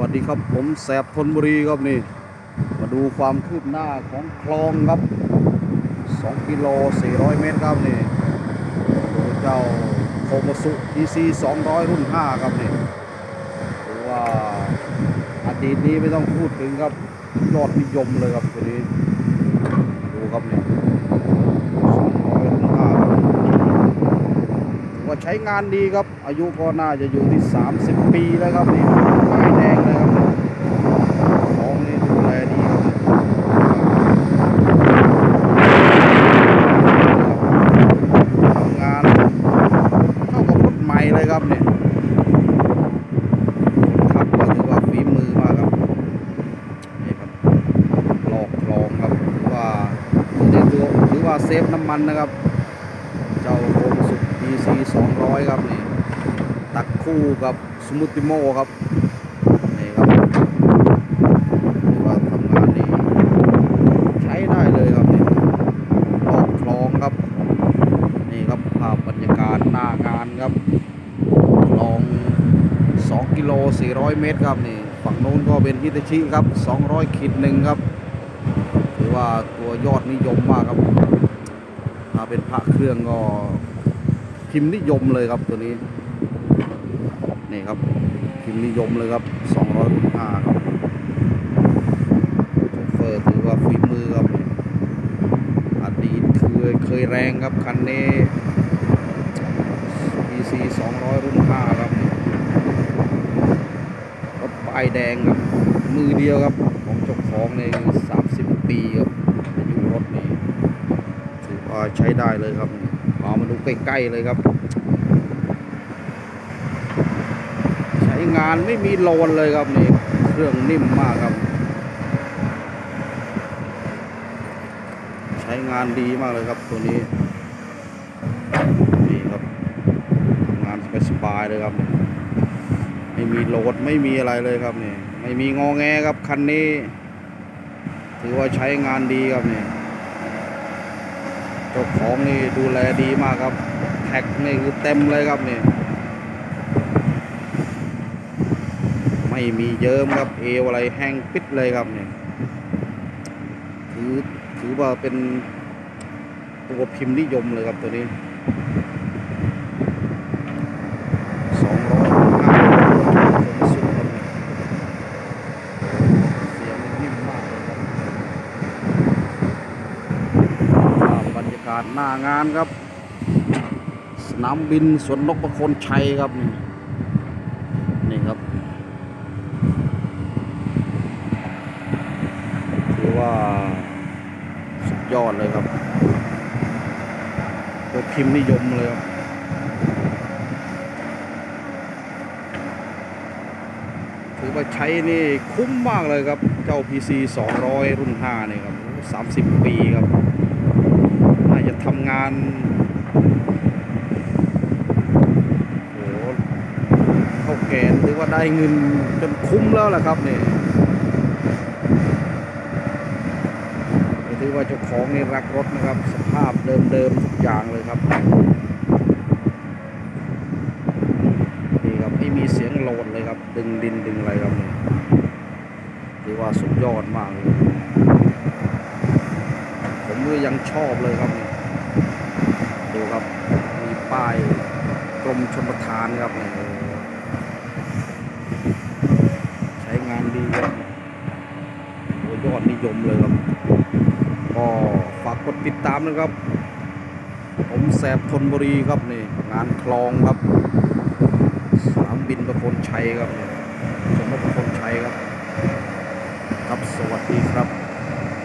วัสดีครับผมแสบธนบุรีครับนี่ มาดูความคืบหน้าของคลองครับ 2 กิโล 400 เมตรครับนี่ดูเจ้าโคมสุ TC 200 รุ่น 5 ครับนี่ถือว่าอดีตนี้ไม่ต้องพูดถึงครับยอดนิยมเลยครับตัวนี้ดูครับนี่200รุ่น5ว่าใช้งานดีครับ อายุก็น่าจะอยู่ที่ 30 ปีแล้วครับนี่ป้ายแดงนี่ดูแลดีครับทำงานเข้ากับรถใหม่เลยครับเนี่ยขับก็ถือว่าฝีมือมากครับนี่ครับหลอกคลองครับถือว่าถือตัวถือว่า เซฟน้ำมันนะครับ เจ้าโคมสุด DC 200 ครับนี่ตักคู่กับสมูติโมครับนี่ครับถือว่าทำงานดีใช้ได้เลยครับนี่ลอกคลองครับ นี่ครับภาพบรรยากาศหน้างานครับคลอง 2 กิโล 400 เมตรครับนี่ฝั่งโน้นก็เป็นฮิตาชิครับ 200ขีดหนึ่งครับ ถือว่าตัวยอดนิยมมากครับาเป็นพระเครื่องก็พิมพ์นิยมเลยครับตัวนี้ นี่ครับพิมพ์นิยมเลยครับ205ครับโเฟอร์ถือว่าฝีมือครับอดีตเคยเคยแรงครับคันนี้ PC 200รุ่น5ครับรถป้ายแดงครับ มือเดียวครับ ของเจ้าของใน30 ปีครับอายุรถนี่ ถือว่าใช้ได้เลยครับเอามาดูใกล้ๆเลยครับ ใช้งานไม่มีโลนเลยครับนี่เครื่องนิ่มมากครับ ใช้งานดีมากเลยครับตัวนี้นี่ครับทำงานสบายๆเลยครับ ไม่มีโหลดไม่มีอะไรเลยครับนี่ไม่มีงอแงครับคันนี้ ถือว่าใช้งานดีครับนี่ เจ้าของนี่ดูแลดีมากครับแท็กนี่คือเต็มเลยครับนี่ไม่มีเยิ้มครับเอวอะไรแห้งปิดเลยครับนี่ถือถือว่าเป็นตัวพิมพ์นิยมเลยครับตัวนี้สองร้อยห้าสุดครับเนี่ยเสียงนิ่มมากเลยครับภากาศหน้างานครับ สนามบินสวนนกประคนชัยครับนี่นี่ครับถือว่าสุดยอดเลยครับตัวพิมพ์นิยมเลยครับถือว่าใช้นี่คุ้มมากเลยครับ เจ้า PC 200 รุ่น 5 นี่ครับ 30 ปีครับ จะทำงานโหเท่าแก่ถือว่าได้เงินจนคุ้มแล้วแหละครับเนี่ยถือว่าเจ้าของนี่รักรถนะครับ สภาพเดิมๆทุกอย่างเลยครับนี่ครับไม่มีเสียงโหลดเลยครับ ดึงดินดึงอะไรครับนี่ถือว่าสุดยอดมากเลยผมก็ยังชอบเลยครับนี่ ดูครับ มีป้ายกรมชลประทานครับใช้งานดีครับโอยอดนิยมเลยครับ ก็ฝากกดติดตามนะครับ ผมแสบทนบุรีครับนี่งานคลองครับ สนามบินประคนชัยครับสมมติประคนชัยครับ ครับสวัสดีครับ